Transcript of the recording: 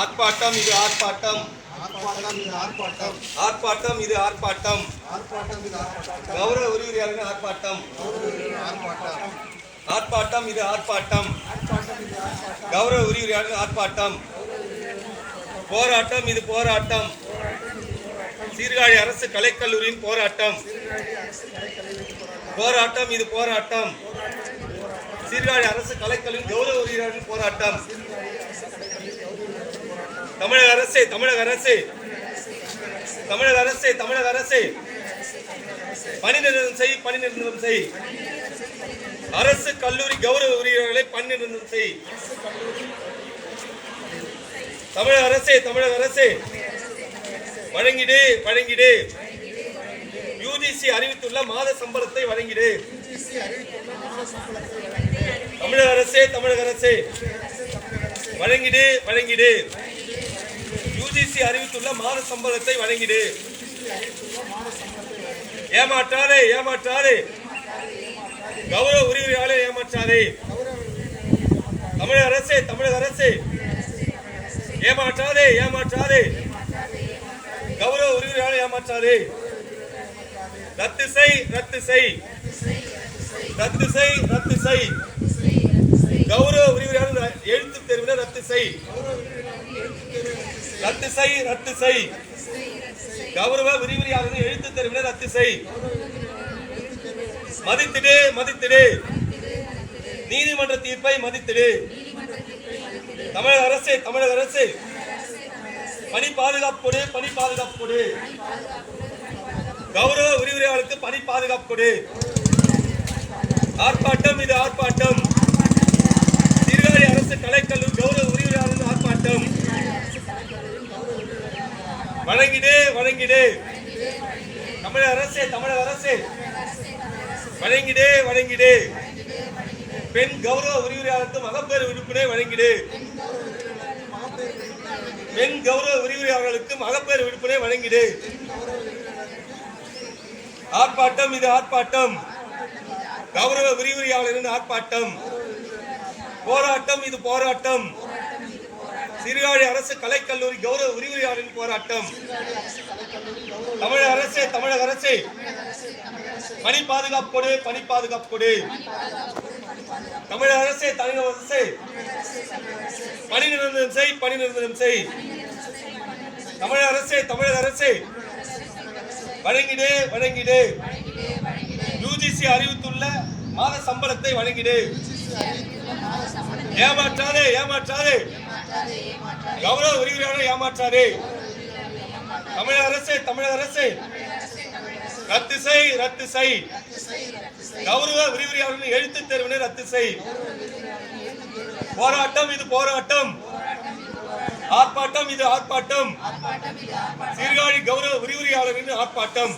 ஆர்ப்பாட்டம் இது ஆர்ப்பாட்டம். ஆர்ப்பாட்டம் இது ஆர்ப்பாட்டம். ஆர்ப்பாட்டம் இது ஆர்ப்பாட்டம் கௌரவ உரிமையாளர்கள் ஆர்ப்பாட்டம். ஆர்ப்பாட்டம் ஆர்ப்பாட்டம் இது ஆர்ப்பாட்டம். கௌரவ உரிமையாளர்கள் ஆர்ப்பாட்டம். போராட்டம் இது போராட்டம். சீர்காழி அரசு கலைக்கல்லூரியின் போராட்டம். போராட்டம் இது போராட்டம். சீர்காழி அரசு கலைக்கல்லூரி கௌரவ உரிமையாளர்கள் போராட்டம். தமிழக அரசு தமிழக அரசு. தமிழக அரசு தமிழக அரசு. பணி நிறுவனம் செய் பணி நிறுத்தம் செய். அரசு கல்லூரி கௌரவ உரிமையாளர்களை பணி நிறுத்தம் செய். தமிழக அரசே தமிழக அரசே. வழங்கிடு வழங்கிடு. யூஜிசி அறிவித்துள்ள மாத சம்பளத்தை வழங்கிடு. தமிழக அரசே தமிழக அரசே. வழங்கிடு வழங்கிடு. யூஜிசி அறிவித்துள்ள மாத சம்பளத்தை வழங்கிடு. ஏமாற்றாதே ஏமாற்றாதே. கௌரவ உரிமையாளே ஏமாற்றாதே. தமிழக அரசே தமிழக அரசே. ஏமாற்றாதே ஏமாற்றாதே. கௌரவ உரிமையாளே ஏமாற்றாதே. ரத்து செய் ரத்து செய். ரத்து செய் ரத்து செய். கௌரவ உரிமையாளர் எழுத்து தேர்வில ரத்து செய். ரத்து செய் ரத்து செய். கௌரவ விரிவுரையாளர் எழுத்து தேர்வில ரத்து செய். மதித்திடு மதித்திடு. நீதிமன்ற தீர்ப்பை மதித்திடு. தமிழக அரசு தமிழக அரசு. பணி பாதுகாப்பு கொடு பணி பாதுகாப்பு கொடு கௌரவ விரிவுரையாளருக்கு பணி பாதுகாப்பு கொடு ஆர்ப்பாட்டம் இது ஆர்ப்பாட்டம். சீர்காழி அரசு கலைக்கல்லூரி கௌரவ உரிமையாளர் ஆர்ப்பாட்டம். வழங்கிடு வணங்கிடு தமிழக அரசு தமிழக அரசு. வணங்கிடே வணங்கிடு பெண் கௌரவ உரிமையாளருக்கு மகப்பேறு விடுப்பினை வழங்கிடு. பெண் கௌரவ உரிமையாளர்களுக்கு மகப்பேறு விடுப்பினை வழங்கிடு. ஆர்ப்பாட்டம் இது ஆர்ப்பாட்டம். கௌரவ விரிவுரையாளரின் ஆர்ப்பாட்டம். போராட்டம் இது போராட்டம். சீர்காழி அரசு கலைக்கல்லூரி கௌரவ விரிவுரையாளரின் போராட்டம். தமிழக அரசே தமிழக அரசு. பணி பாதுகாப்பு கொடு பணி பாதுகாப்பு கொடு. தமிழக அரசே தமிழக அரசு. பணி நிரந்தரம் செய் பணி நிரந்தரம் செய். தமிழக அரசே தமிழக அரசே. வழங்கிடு வழங்கிடு. யூஜிசி அறிவித்துள்ள மாத சம்பளத்தை வழங்கிடு. ஏமாற்றாதே ஏமாற்றாதே கௌரவ உரிமையாளர் ஏமாற்றாதே. தமிழக அரசே தமிழக அரசே. ரத்து செய் ரத்து செய். கௌரவ விரிவுரையாளர்கள் எழுத்து தேர்வினை ரத்து செய். போராட்டம் இது போராட்டம். ஆர்ப்பாட்டம் இது ஆர்ப்பாட்டம். சீர்காழி கௌரவ விரிவுரையாளரின் ஆர்ப்பாட்டம்.